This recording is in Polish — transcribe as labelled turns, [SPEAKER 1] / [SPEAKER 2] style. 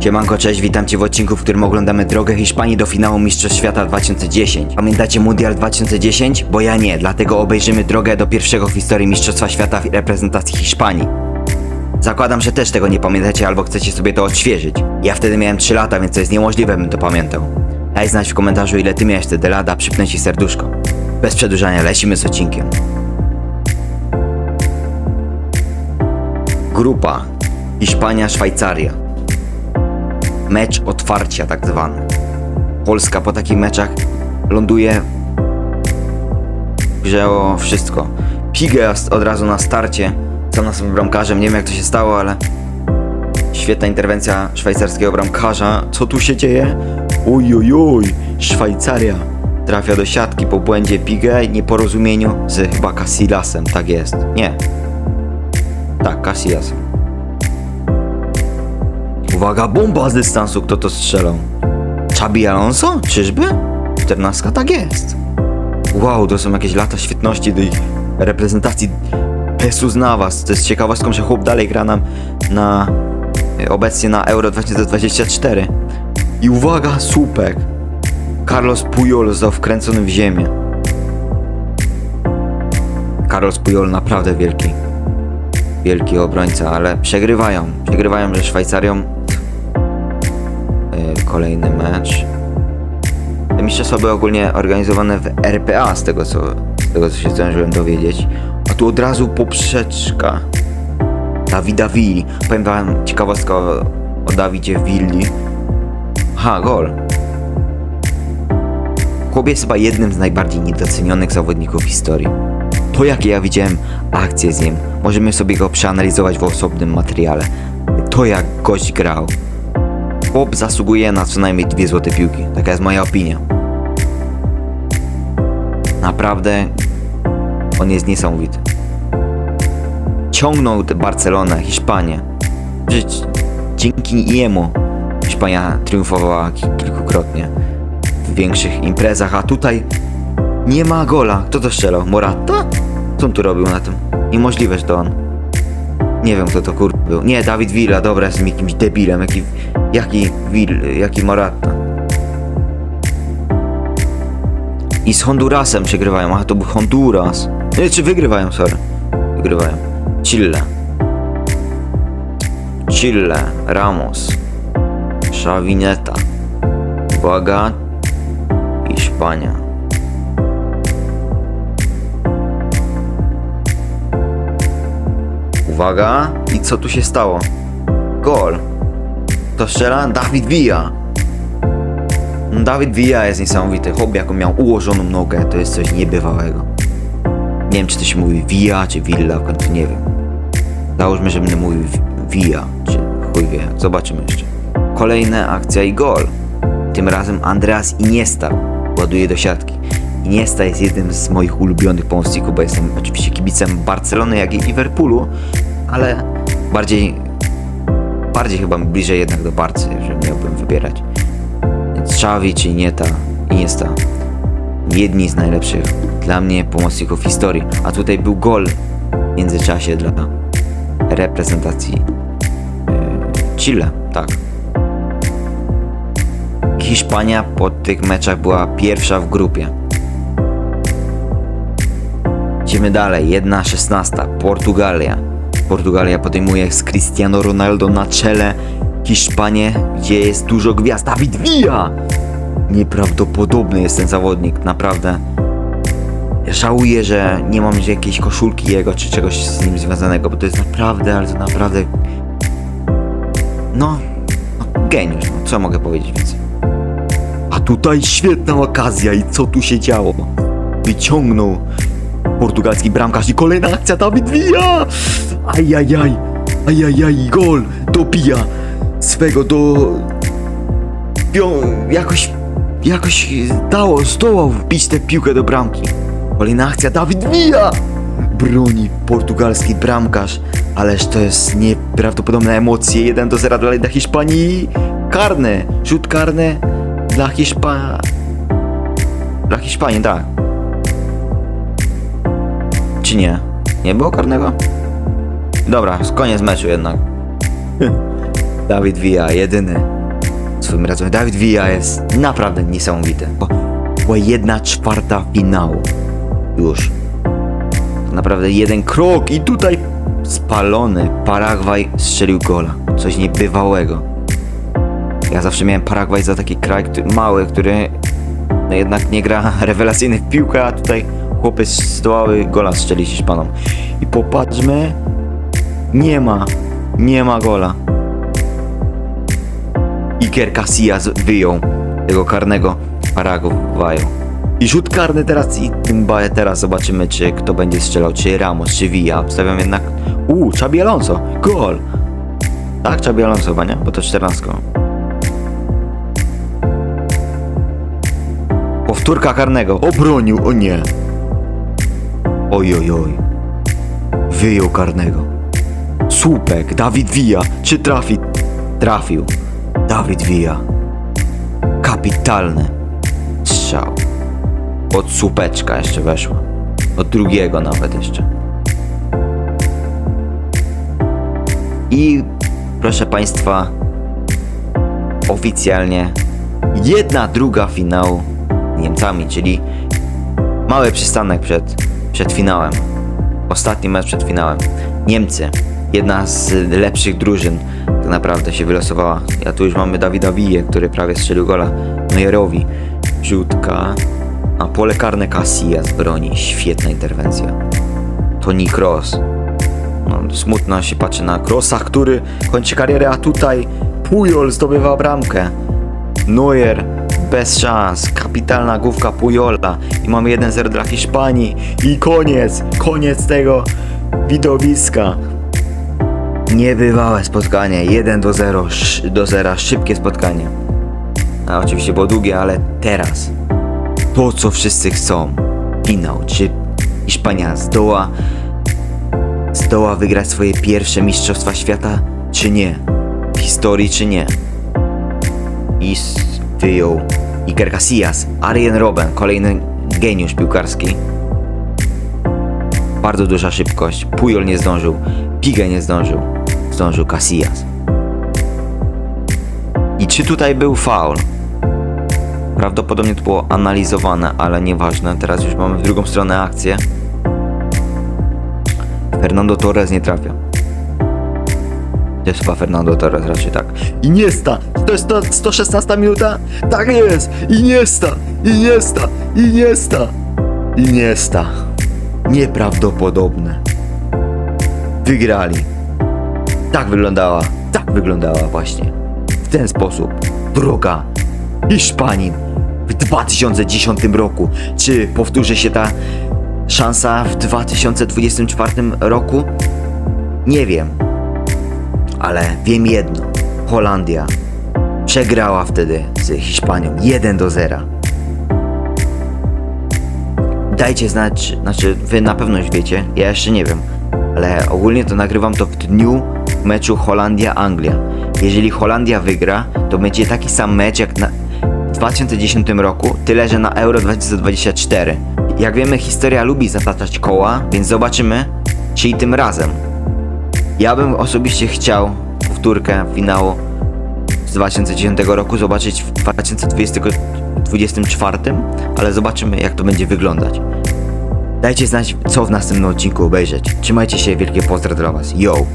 [SPEAKER 1] Siemanko, cześć, witam Cię w odcinku, w którym oglądamy drogę Hiszpanii do finału Mistrzostw Świata 2010. Pamiętacie Mundial 2010? Bo ja nie, dlatego obejrzymy drogę do pierwszego w historii Mistrzostwa Świata w reprezentacji Hiszpanii. Zakładam, że też tego nie pamiętacie albo chcecie sobie to odświeżyć. Ja wtedy miałem 3 lata, więc to jest niemożliwe, bym to pamiętał. Daj znać w komentarzu, ile Ty miałeś wtedy lata, przypnę Ci serduszko. Bez przedłużania, lecimy z odcinkiem. Grupa Hiszpania, Szwajcaria. Mecz otwarcia tak zwany. Polska po takich meczach ląduje grze o wszystko. Pigast od razu na starcie, sam na sobie bramkarzem, nie wiem jak to się stało, ale świetna interwencja szwajcarskiego bramkarza. Co tu się dzieje? Uj, uj, uj. Szwajcaria trafia do siatki po błędzie Pigę i nieporozumieniu z chyba Casillasem, tak jest. Nie. Tak, Casillasem. Uwaga, bomba z dystansu, kto to strzelał? Chabi Alonso? Czyżby? 14 tak jest. Wow, to są jakieś lata świetności ich reprezentacji. Jesus Navas, to jest ciekawostką, że chłop dalej gra nam na obecnie na Euro 2024. I uwaga, słupek. Carlos Puyol został wkręcony w ziemię. Carlos Puyol naprawdę wielki. Wielki obrońca, ale przegrywają. Przegrywają ze Szwajcarią. Yy, kolejny mecz. Te mistrzostwa były ogólnie organizowane w RPA, z tego co, z tego co się zdążyłem dowiedzieć. A tu od razu poprzeczka. Dawida Willi. Powiem wam ciekawostka o, o Dawidzie Willi. Ha, gol. Chłop jest chyba jednym z najbardziej niedocenionych zawodników historii. To jakie ja widziałem akcje z nim, możemy sobie go przeanalizować w osobnym materiale. To jak gość grał. Chłop zasługuje na co najmniej dwie złote piłki. Taka jest moja opinia. Naprawdę on jest niesamowity. Ciągnął Barcelonę, Hiszpanię. Dzięki jemu Hiszpania triumfowała ki- kilkukrotnie w większych imprezach, a tutaj nie ma gola. Kto to strzelał? Morata? Co on tu robił na tym? Niemożliwe, że to on. Nie wiem, kto to kur... był. Nie, Dawid Villa, dobra, jestem jakimś debilem. Jaki... Jaki Will... Jaki? I z Hondurasem przegrywają. Aha, to był Honduras. Nie, czy wygrywają, sorry. Wygrywają. Chile. Chile. Ramos. Szawineta. Uwaga. Hiszpania. Uwaga. I co tu się stało? Gol. To strzela Dawid Villa. Dawid Villa jest niesamowity. Chłop jaką miał ułożoną nogę, to jest coś niebywałego. Nie wiem, czy to się mówi Villa, czy Villa, nie wiem. Załóżmy, że będę mówił wi- Villa, czy chuj wie. Zobaczymy jeszcze. Kolejna akcja i gol. Tym razem Andreas Iniesta ładuje do siatki. Iniesta jest jednym z moich ulubionych pomocników, bo jestem oczywiście kibicem Barcelony, jak i Liverpoolu, ale bardziej, bardziej chyba bliżej jednak do Barcy, że miałbym wybierać. Więc Xavi czy Iniesta, Iniesta, jedni z najlepszych dla mnie pomocników historii. A tutaj był gol w międzyczasie dla reprezentacji yy, Chile, tak. Hiszpania po tych meczach była pierwsza w grupie. Idziemy dalej. 1-16. Portugalia. Portugalia podejmuje z Cristiano Ronaldo na czele Hiszpanię, gdzie jest dużo gwiazd. Dawid Villa! Nieprawdopodobny jest ten zawodnik, naprawdę. Żałuję, że nie mam jakiejś koszulki jego czy czegoś z nim związanego, bo to jest naprawdę, ale to naprawdę. No, no geniusz, no, co mogę powiedzieć więcej. A tutaj świetna okazja i co tu się działo? Wyciągnął portugalski bramkarz i kolejna akcja Dawid Villa! Ajajaj, ajajaj, gol, dobija swego do... Jakoś, jakoś dało, zdołał wbić tę piłkę do bramki. Kolejna akcja Dawid Villa! Broni portugalski bramkarz, ależ to jest nieprawdopodobne emocje. 1 do 0 dalej dla Hiszpanii. Karny, rzut karny dla Hiszpa... Dla Hiszpanii, tak. Czy nie? Nie było karnego? Dobra, koniec meczu jednak. Dawid Villa, jedyny swoim radzeniu. Dawid Villa jest naprawdę niesamowity. Była jedna czwarta finału. Już. To naprawdę jeden krok i tutaj spalony Paragwaj strzelił gola. Coś niebywałego. Ja zawsze miałem Paragwaj za taki kraj który, mały, który no jednak nie gra rewelacyjnych w piłkę, a tutaj chłopy zdołały gola strzelić Hiszpanom. I popatrzmy, nie ma, nie ma gola. Iker Casillas wyjął tego karnego Paragwaju. I rzut karny teraz i tym ba- teraz zobaczymy, czy kto będzie strzelał, czy Ramos, czy Villa. Obstawiam jednak... Uuu, Xabi Alonso, gol! Tak, Xabi Alonso nie? Bo to 14. Powtórka karnego. Obronił, o nie. Oj, oj, oj. Wyjął karnego. Słupek, Dawid Villa. Czy trafi? Trafił. Dawid Villa. Kapitalny strzał. Od słupeczka jeszcze weszło. Od drugiego nawet jeszcze. I proszę Państwa, oficjalnie jedna druga finału Niemcami, czyli mały przystanek przed, przed finałem. Ostatni mecz przed finałem. Niemcy, jedna z lepszych drużyn, tak naprawdę się wylosowała. Ja tu już mamy Dawida Wije, który prawie strzelił gola Neuerowi. Rzutka, a pole karne Casillas broni. Świetna interwencja. Toni Kroos. No, smutno się patrzy na Krosa, który kończy karierę, a tutaj Pujol zdobywa bramkę. Neuer bez szans, kapitalna główka Pujola. I mamy 1-0 dla Hiszpanii. I koniec, koniec tego widowiska. Niebywałe spotkanie, 1 do 0, sz- do 0, szybkie spotkanie. A oczywiście było długie, ale teraz to co wszyscy chcą, finał, czy Hiszpania zdoła zdoła wygrać swoje pierwsze mistrzostwa świata, czy nie? W historii, czy nie? i wyjął Iker Casillas, Arjen Robben, kolejny geniusz piłkarski. Bardzo duża szybkość. Pujol nie zdążył, Pigę nie zdążył. Zdążył Casillas. I czy tutaj był faul? Prawdopodobnie to było analizowane, ale nieważne. Teraz już mamy w drugą stronę akcję. Fernando Torres nie trafia. Jest chyba Fernando Torres raczej tak. Iniesta! To jest to 116 minuta? Tak jest! Iniesta! Iniesta! Iniesta! Iniesta! Nieprawdopodobne. Wygrali. Tak wyglądała. Tak wyglądała właśnie. W ten sposób. Droga Hiszpanin w 2010 roku. Czy powtórzy się ta szansa w 2024 roku? Nie wiem. Ale wiem jedno. Holandia przegrała wtedy z Hiszpanią 1 do 0. Dajcie znać, znaczy wy na pewno już wiecie, ja jeszcze nie wiem, ale ogólnie to nagrywam to w dniu meczu Holandia-Anglia. Jeżeli Holandia wygra, to będzie taki sam mecz jak na w 2010 roku, tyle że na Euro 2024. Jak wiemy, historia lubi zataczać koła, więc zobaczymy, czy i tym razem ja bym osobiście chciał powtórkę finału z 2010 roku zobaczyć w 2024, ale zobaczymy jak to będzie wyglądać. Dajcie znać co w następnym odcinku obejrzeć. Trzymajcie się, wielkie pozdro dla was. Yo!